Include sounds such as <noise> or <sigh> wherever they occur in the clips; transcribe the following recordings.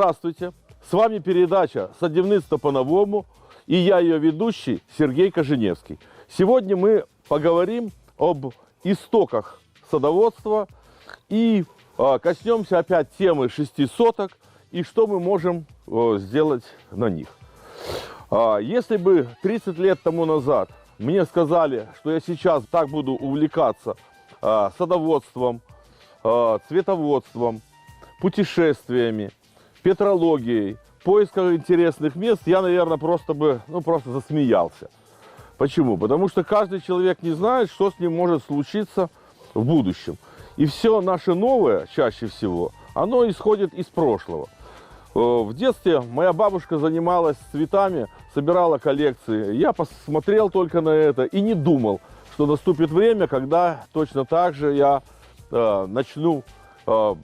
Здравствуйте! С вами передача «Садівництво по-новому» и я ее ведущий Сергей Коженевский. Сегодня мы поговорим об истоках садоводства и а, коснемся опять темы шести соток и что мы можем а, сделать на них. А, Если бы 30 лет тому назад мне сказали, что я сейчас так буду увлекаться а, садоводством, а, цветоводством, путешествиями, петрологией, поиском интересных мест, я, наверное, просто бы, ну, просто засмеялся. Почему? Потому что каждый человек не знает, что с ним может случиться в будущем. И все наше новое, чаще всего, оно исходит из прошлого. Э, В детстве моя бабушка занималась цветами, собирала коллекции. Я посмотрел только на это и не думал, что наступит время, когда точно так же я э, начну э,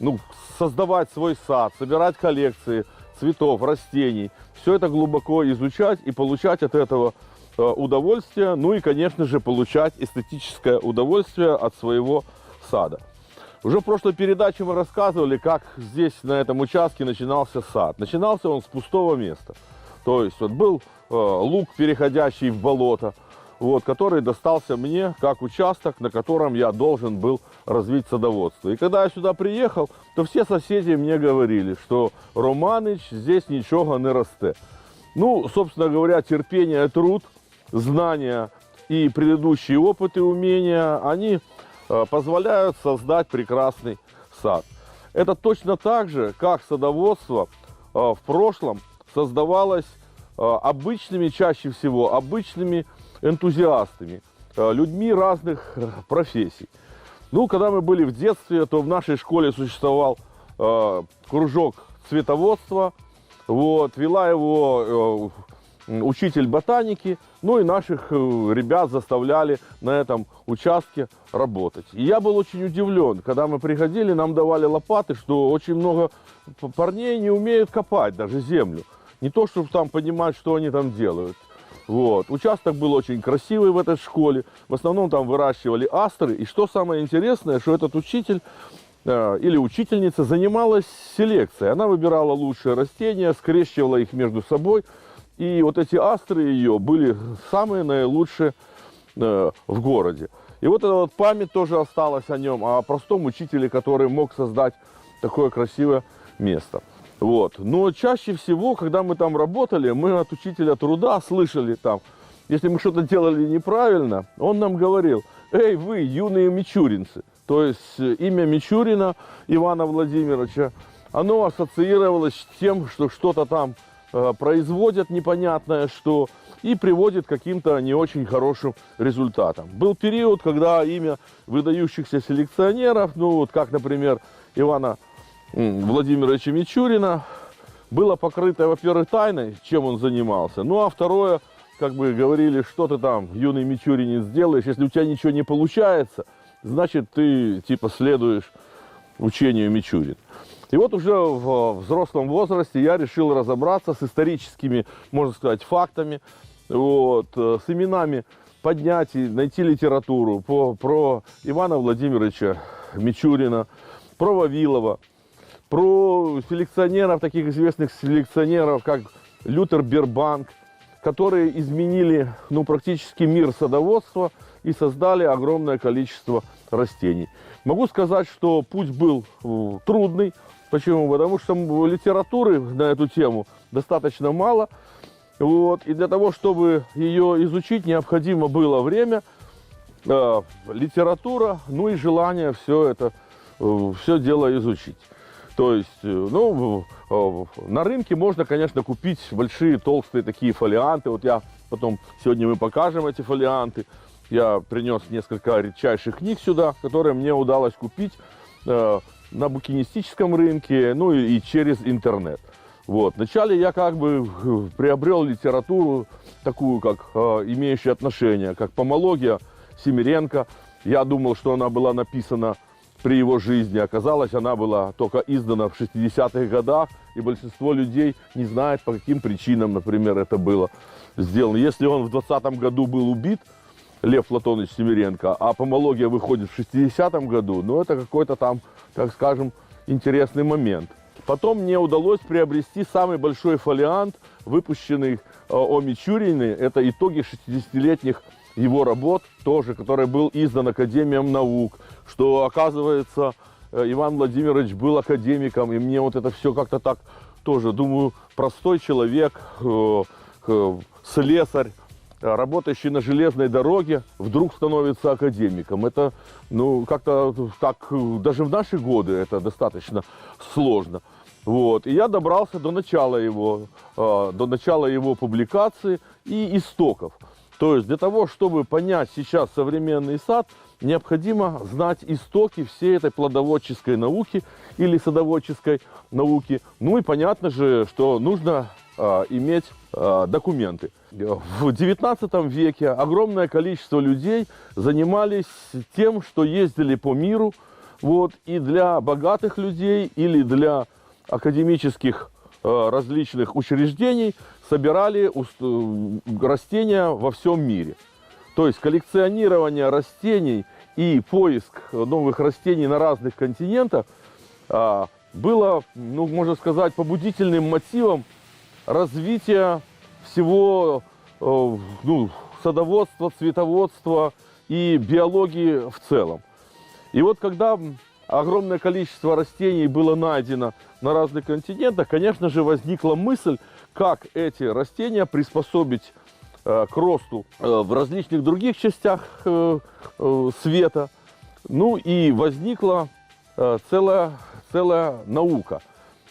ну, создавать свой сад, собирать коллекции цветов, растений. Все это глубоко изучать и получать от этого э, удовольствие. Ну и, конечно же, получать эстетическое удовольствие от своего сада. Уже в прошлой передаче мы рассказывали, как здесь, на этом участке, начинался сад. Начинался он с пустого места. То есть вот был э, луг, переходящий в болото, вот, который достался мне как участок, на котором я должен был развить садоводство. И когда я сюда приехал, то все соседи мне говорили, что Романыч здесь ничего не росте. Ну, собственно говоря, терпение, труд, знания и предыдущие опыты, умения, они э, позволяют создать прекрасный сад. Это точно так же, как садоводство э, в прошлом создавалось э, обычными, чаще всего, обычными энтузиастами, людьми разных профессий. Ну, когда мы были в детстве, то в нашей школе существовал э, кружок цветоводства, вот, вела его э, учитель ботаники, ну и наших э, ребят заставляли на этом участке работать. И я был очень удивлен, когда мы приходили, нам давали лопаты, что очень много парней не умеют копать даже землю. Не то, чтобы там понимать, что они там делают. Вот. Участок был очень красивый в этой школе. В основном там выращивали астры. И что самое интересное, что этот учитель э, или учительница занималась селекцией. Она выбирала лучшие растения, скрещивала их между собой. И вот эти астры ее были самые наилучшие э, в городе. И вот эта вот память тоже осталась о нем, о простом учителе, который мог создать такое красивое место. Вот. Но чаще всего, когда мы там работали, мы от учителя труда слышали там, если мы что-то делали неправильно, он нам говорил, эй, вы, юные мичуринцы. То есть э, имя Мичурина Ивана Владимировича, оно ассоциировалось с тем, что что-то там э, производят непонятное что и приводит к каким-то не очень хорошим результатам. Был период, когда имя выдающихся селекционеров, ну вот как, например, Ивана м, Владимировича Мичурина, было покрыто, во-первых, тайной, чем он занимался, ну а второе, как бы говорили, что ты там, юный Мичуринец, сделаешь, если у тебя ничего не получается, значит, ты типа следуешь учению Мичурин. И вот уже в взрослом возрасте я решил разобраться с историческими, можно сказать, фактами, вот, э, с именами поднять и найти литературу по, про Ивана Владимировича Мичурина, про Вавилова, про селекционеров, таких известных селекционеров, как Лютер Бербанк, которые изменили ну, практически мир садоводства и создали огромное количество растений. Могу сказать, что путь был э, трудный. Почему? Потому что литературы на эту тему достаточно мало. Вот. И для того, чтобы ее изучить, необходимо было время, э, литература, ну и желание все это, э, все дело изучить. То есть, э, ну, на рынке можно, конечно, купить большие толстые такие фолианты. Вот я потом, сегодня мы покажем эти фолианты. Я принес несколько редчайших книг сюда, которые мне удалось купить э, на букинистическом рынке, ну и, и через интернет. Вот. Вначале я как бы э, приобрел литературу такую, как э, имеющую отношение, как помология Семиренко. Я думал, что она была написана при его жизни. Оказалось, она была только издана в 60-х годах, и большинство людей не знает, по каким причинам, например, это было сделано. Если он в 20 году был убит, Лев Платонович Семиренко, а помология выходит в 60-м году, ну это какой-то там, так скажем, интересный момент. Потом мне удалось приобрести самый большой фолиант, выпущенный э, о Мичурине. Это итоги 60-летних его работ, тоже, который был издан Академием наук, что, оказывается, э, Иван Владимирович был академиком, и мне вот это все как-то так тоже, думаю, простой человек, э, э, слесарь, работающий на железной дороге, вдруг становится академиком. Это, ну, как-то так, даже в наши годы это достаточно сложно. Вот. И я добрался до начала его, до начала его публикации и истоков. То есть для того, чтобы понять сейчас современный сад, необходимо знать истоки всей этой плодоводческой науки или садоводческой науки. Ну и понятно же, что нужно э, иметь э, документы. В 19 веке огромное количество людей занимались тем, что ездили по миру. Вот, и для богатых людей или для академических различных учреждений собирали э, растения во всем мире. То есть коллекционирование растений и поиск новых растений на разных континентах а, было, ну, можно сказать, побудительным мотивом развития всего э, ну, садоводства, цветоводства и биологии в целом. И вот когда огромное количество растений было найдено на разных континентах, конечно же, возникла мысль, как эти растения приспособить э, к росту э, в различных других частях э, э, света. Ну и возникла э, целая, целая наука,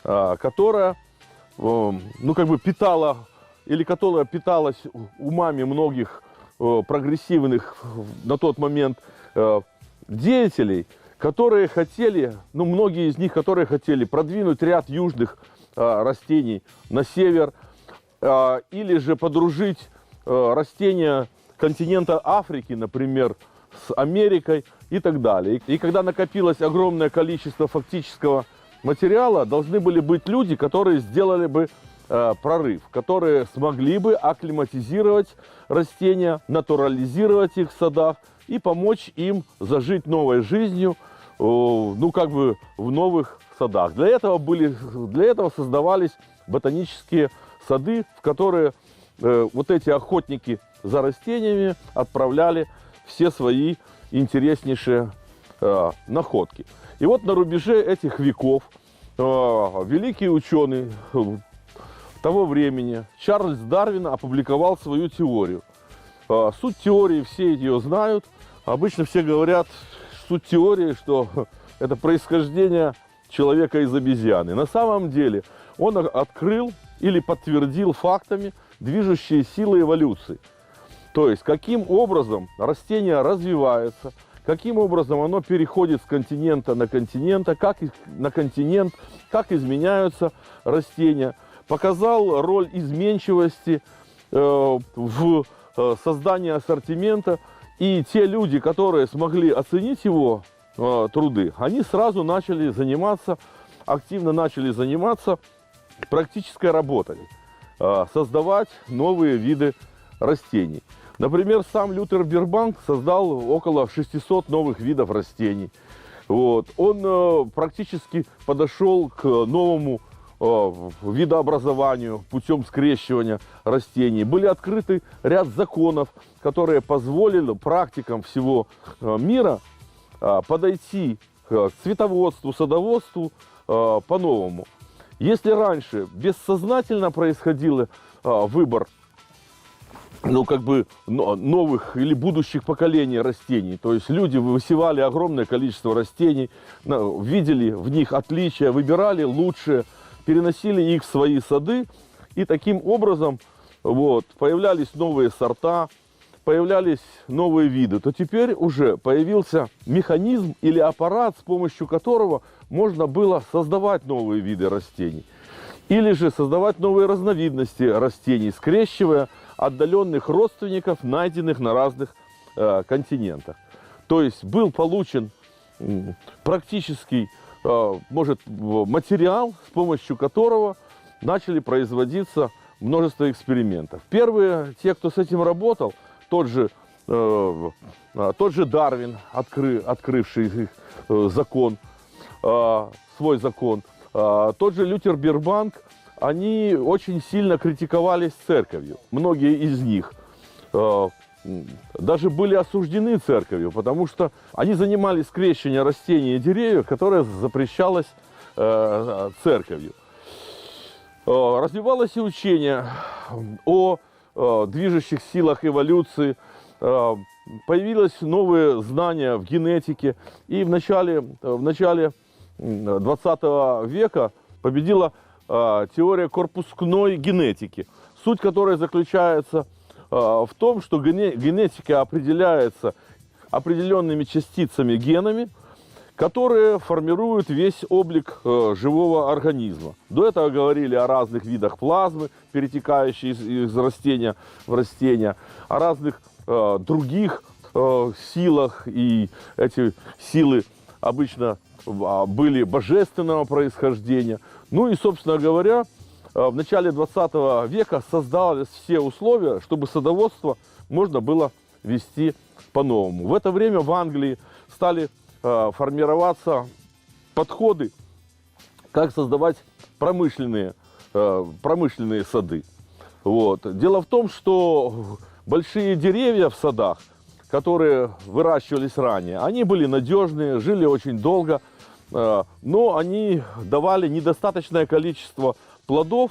э, которая э, ну, как бы питала, или которая питалась умами многих э, прогрессивных на тот момент э, деятелей, которые хотели, ну, многие из них, которые хотели продвинуть ряд южных э, растений на север, э, или же подружить э, растения континента Африки, например, с Америкой и так далее. И когда накопилось огромное количество фактического материала, должны были быть люди, которые сделали бы э, прорыв, которые смогли бы акклиматизировать растения, натурализировать их в садах и помочь им зажить новой жизнью, ну как бы в новых садах. Для этого были, для этого создавались ботанические сады, в которые э, вот эти охотники за растениями отправляли все свои интереснейшие э, находки. И вот на рубеже этих веков э, великий ученый э, того времени Чарльз Дарвин опубликовал свою теорию. Э, суть теории все ее знают. Обычно все говорят, суть теории, что <laughs> это происхождение человека из обезьяны. На самом деле он открыл или подтвердил фактами движущие силы эволюции. То есть, каким образом растение развивается, каким образом оно переходит с континента на континент, как их- на континент, как изменяются растения. Показал роль изменчивости э, в э, создании ассортимента. И те люди, которые смогли оценить его э, труды, они сразу начали заниматься, активно начали заниматься практической работой, э, создавать новые виды растений. Например, сам Лютер Бирбанк создал около 600 новых видов растений. Вот. Он э, практически подошел к новому видообразованию путем скрещивания растений. Были открыты ряд законов, которые позволили практикам всего э, мира э, подойти к цветоводству, садоводству э, по-новому. Если раньше бессознательно происходил э, выбор ну, как бы но- новых или будущих поколений растений. То есть люди высевали огромное количество растений, видели в них отличия, выбирали лучшие, переносили их в свои сады, и таким образом вот, появлялись новые сорта, появлялись новые виды, то теперь уже появился механизм или аппарат, с помощью которого можно было создавать новые виды растений. Или же создавать новые разновидности растений, скрещивая отдаленных родственников, найденных на разных э, континентах. То есть был получен практический может, в- материал, с помощью которого начали производиться множество экспериментов. Первые, те, кто с этим работал, тот же, э, э, тот же Дарвин, откры- открывший э, закон, э, свой закон, А, Тот же Лютер Бирбанк, они очень сильно критиковались церковью. Многие из них э, даже были осуждены церковью, потому что они занимались скрещиванием растений и деревьев, которое запрещалось э, церковью. Э, Развивалось и учение о э, движущих силах эволюции, э, появились новые знания в генетике, и в начале, в начале м, 20 века победила э, теория корпускной генетики, суть которой заключается э, в том, что гене- генетика определяется определенными частицами генами, которые формируют весь облик э, живого организма. До этого говорили о разных видах плазмы, перетекающей из, растения в растение, о разных э, других э, силах, и эти силы обычно а, были божественного происхождения. Ну и, собственно говоря, э, в начале 20 века создались все условия, чтобы садоводство можно было вести по-новому. В это время в Англии стали э, формироваться подходы, как создавать промышленные, э, промышленные сады. Вот. Дело в том, что большие деревья в садах, которые выращивались ранее, они были надежные, жили очень долго, э, но они давали недостаточное количество плодов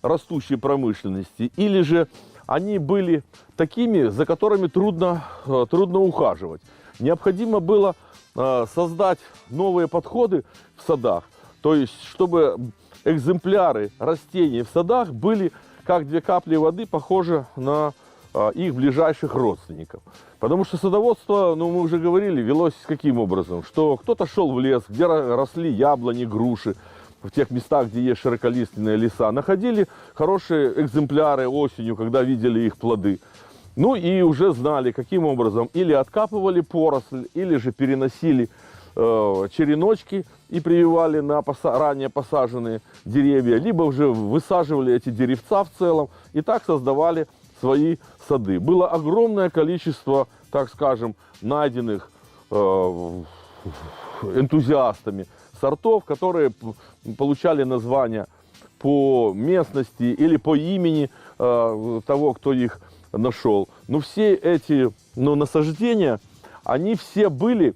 растущей промышленности, или же они были такими, за которыми трудно, э, трудно ухаживать. Необходимо было э, создать новые подходы в садах, то есть чтобы экземпляры растений в садах были как две капли воды похожи на э, их ближайших родственников. Потому что садоводство, ну мы уже говорили, велось каким образом, что кто-то шел в лес, где ро- росли яблони, груши, в тех местах, где есть широколиственные леса, находили хорошие экземпляры осенью, когда видели их плоды. Ну и уже знали, каким образом или откапывали поросль, или же переносили э, череночки и прививали на поса- ранее посаженные деревья, либо уже высаживали эти деревца в целом и так создавали свои сады. Было огромное количество, так скажем, найденных э, энтузиастами сортов, которые получали названия по местности или по имени э, того, кто их нашел. Но все эти ну, насаждения, они все были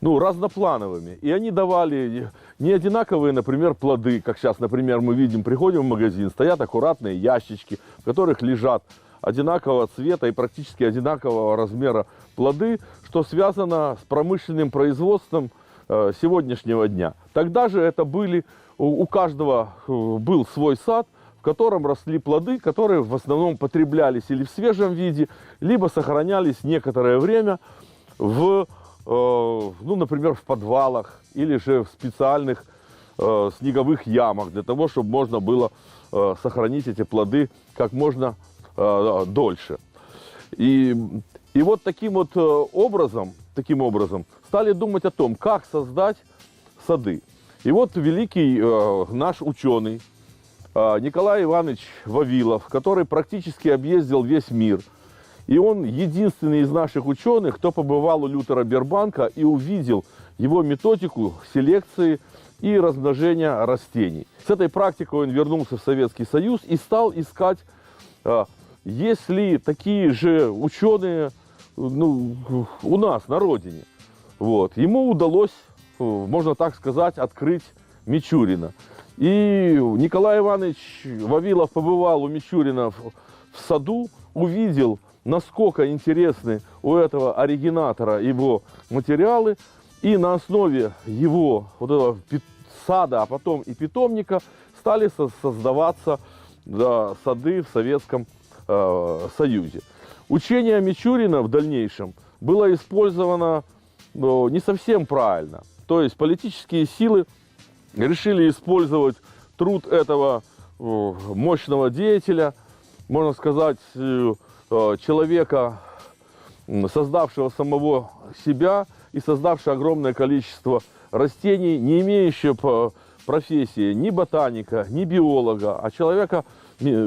ну, разноплановыми. И они давали не одинаковые, например, плоды, как сейчас, например, мы видим, приходим в магазин, стоят аккуратные ящички, в которых лежат одинакового цвета и практически одинакового размера плоды, что связано с промышленным производством э, сегодняшнего дня. Тогда же это были, у каждого э, был свой сад, в котором росли плоды, которые в основном потреблялись или в свежем виде, либо сохранялись некоторое время в, э, ну, например, в подвалах или же в специальных снеговых ямах для того, чтобы можно было сохранить эти плоды как можно э, дольше. И, и вот таким вот э, образом, таким образом стали думать о том, как создать сады. И вот великий э, наш ученый э, Николай Иванович Вавилов, который практически объездил весь мир, и он единственный из наших ученых, кто побывал у Лютера Бербанка и увидел его методику селекции и размножения растений. С этой практикой он вернулся в Советский Союз и стал искать, э, есть ли такие же ученые ну, у нас на родине. Вот. Ему удалось, э, можно так сказать, открыть Мичурина. И Николай Иванович Вавилов побывал у Мичурина в, в саду, увидел, насколько интересны у этого оригинатора его материалы, и на основе его вот этого сада, а потом и питомника стали со- создаваться да, сады в Советском э, Союзе. Учение Мичурина в дальнейшем было использовано ну, не совсем правильно. То есть политические силы решили использовать труд этого э, мощного деятеля, можно сказать, э, человека, создавшего самого себя и создавшего огромное количество растений, не имеющего профессии ни ботаника, ни биолога, а человека,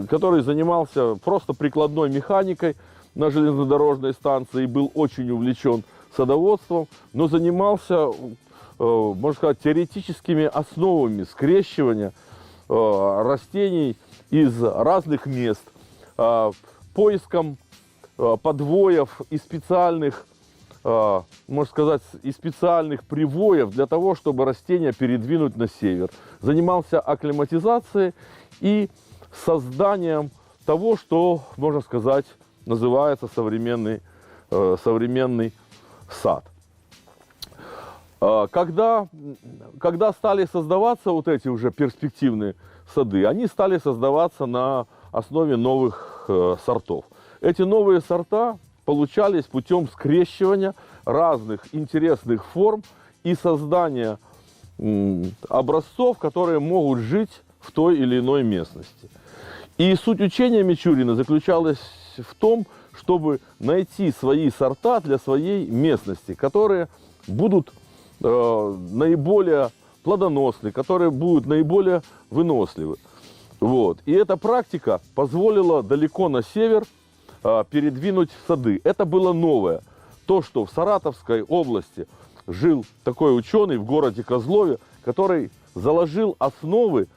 который занимался просто прикладной механикой на железнодорожной станции был очень увлечен садоводством, но занимался э, можно сказать, теоретическими основами скрещивания э, растений из разных мест, э, поиском подвоев и специальных, можно сказать, и специальных привоев для того, чтобы растения передвинуть на север. Занимался акклиматизацией и созданием того, что, можно сказать, называется современный, э, современный сад. Э, Когда, когда стали создаваться вот эти уже перспективные сады, они стали создаваться на основе новых э, сортов. Эти новые сорта получались путем скрещивания разных интересных форм и создания образцов, которые могут жить в той или иной местности. И суть учения Мичурина заключалась в том, чтобы найти свои сорта для своей местности, которые будут э, наиболее плодоносны, которые будут наиболее выносливы. Вот. И эта практика позволила далеко на север э, передвинуть сады. Это было новое. То, что в Саратовской области жил такой ученый в городе Козлове, который заложил основы,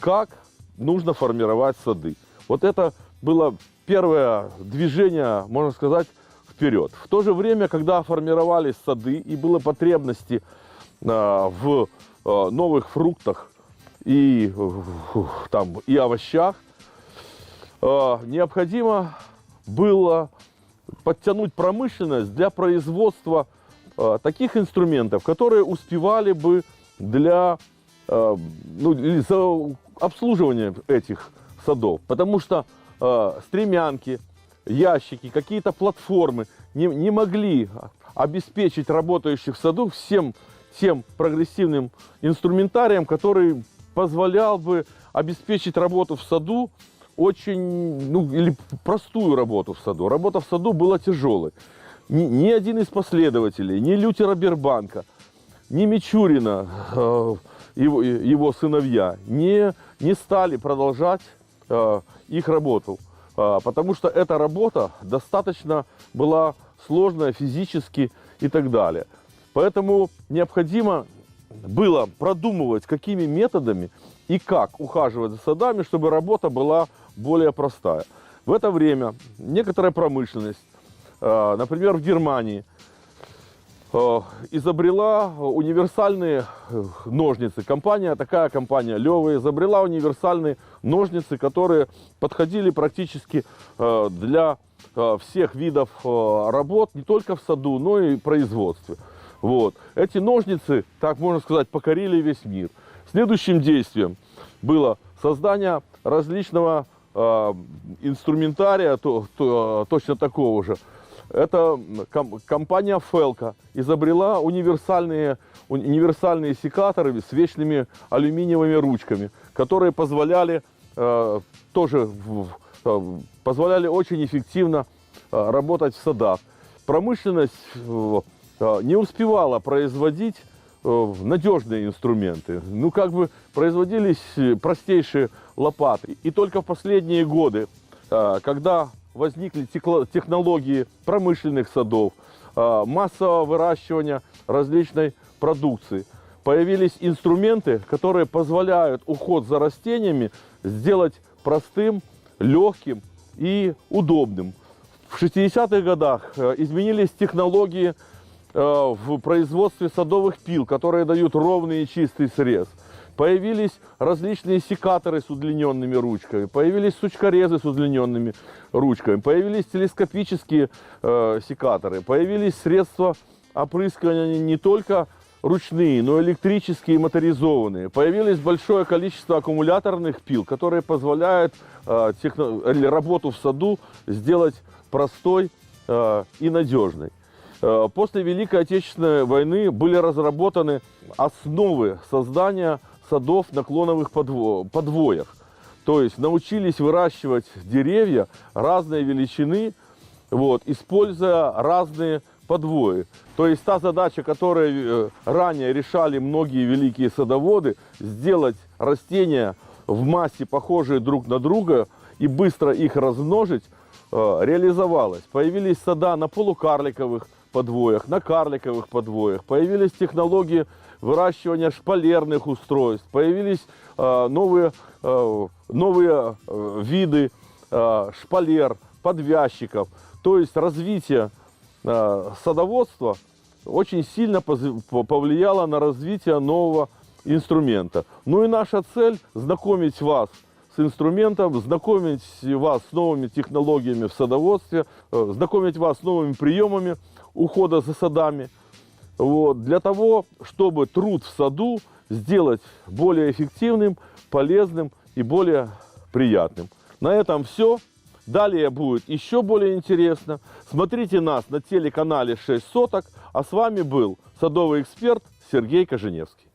как нужно формировать сады. Вот это было первое движение, можно сказать, вперед. В то же время, когда формировались сады и было потребности э, в э, новых фруктах и, там, и овощах, э, необходимо было подтянуть промышленность для производства таких инструментов, которые успевали бы для ну, обслуживания этих садов. Потому что э, стремянки, ящики, какие-то платформы не, не могли обеспечить работающих в саду всем тем прогрессивным инструментарием, который позволял бы обеспечить работу в саду очень, ну, или простую работу в саду. Работа в саду была тяжелой. Ни, ни один из последователей, ни Лютера Бербанка, ни Мичурина, э, его, его сыновья, не, не стали продолжать э, их работу. Э, потому что эта работа достаточно была сложная физически и так далее. Поэтому необходимо было продумывать, какими методами и как ухаживать за садами, чтобы работа была более простая. В это время некоторая промышленность, э, например, в Германии, изобрела универсальные э, ножницы. Компания, такая компания Лева, изобрела универсальные ножницы, которые подходили практически э, для э, всех видов э, работ, не только в саду, но и в производстве. Вот. Эти ножницы, так можно сказать, покорили весь мир. Следующим действием было создание различного э, инструментария, то, то, точно такого же. Это ком- компания Фелка изобрела универсальные, универсальные секаторы с вечными алюминиевыми ручками, которые позволяли э, тоже в- позволяли очень эффективно э, работать в садах. Промышленность э, э, не успевала производить э, надежные инструменты. Ну, как бы производились э, простейшие лопаты. И только в последние годы, э, когда возникли технологии промышленных садов, э, массового выращивания различной продукции, появились инструменты, которые позволяют уход за растениями сделать простым, легким и удобным. В 60-х годах э, изменились технологии э, в производстве садовых пил, которые дают ровный и чистый срез. Появились различные секаторы с удлиненными ручками, появились сучкорезы с удлиненными ручками, появились телескопические э, секаторы, появились средства опрыскивания не только ручные, но электрические и моторизованные. Появилось большое количество аккумуляторных пил, которые позволяют э, техно- работу в саду сделать простой э, и надежной. Э, После Великой Отечественной войны были разработаны основы создания садов на клоновых подво- подвоях. То есть научились выращивать деревья разной величины, вот, используя разные подвои. То есть та задача, которую э, ранее решали многие великие садоводы, сделать растения в массе похожие друг на друга и быстро их размножить, э, реализовалась. Появились сада на полукарликовых подвоях, на карликовых подвоях. Появились технологии выращивания шпалерных устройств, появились э, новые, э, новые э, виды шпалер, подвязчиков. То есть развитие садоводства очень сильно повлияло на развитие нового инструмента. Ну и наша цель знакомить вас с инструментом, знакомить вас с новыми технологиями в садоводстве, знакомить вас с новыми приемами ухода за садами. Вот, для того, чтобы труд в саду сделать более эффективным, полезным и более приятным. На этом все. Далее будет еще более интересно. Смотрите нас на телеканале 6 соток. А с вами был садовый эксперт Сергей Коженевский.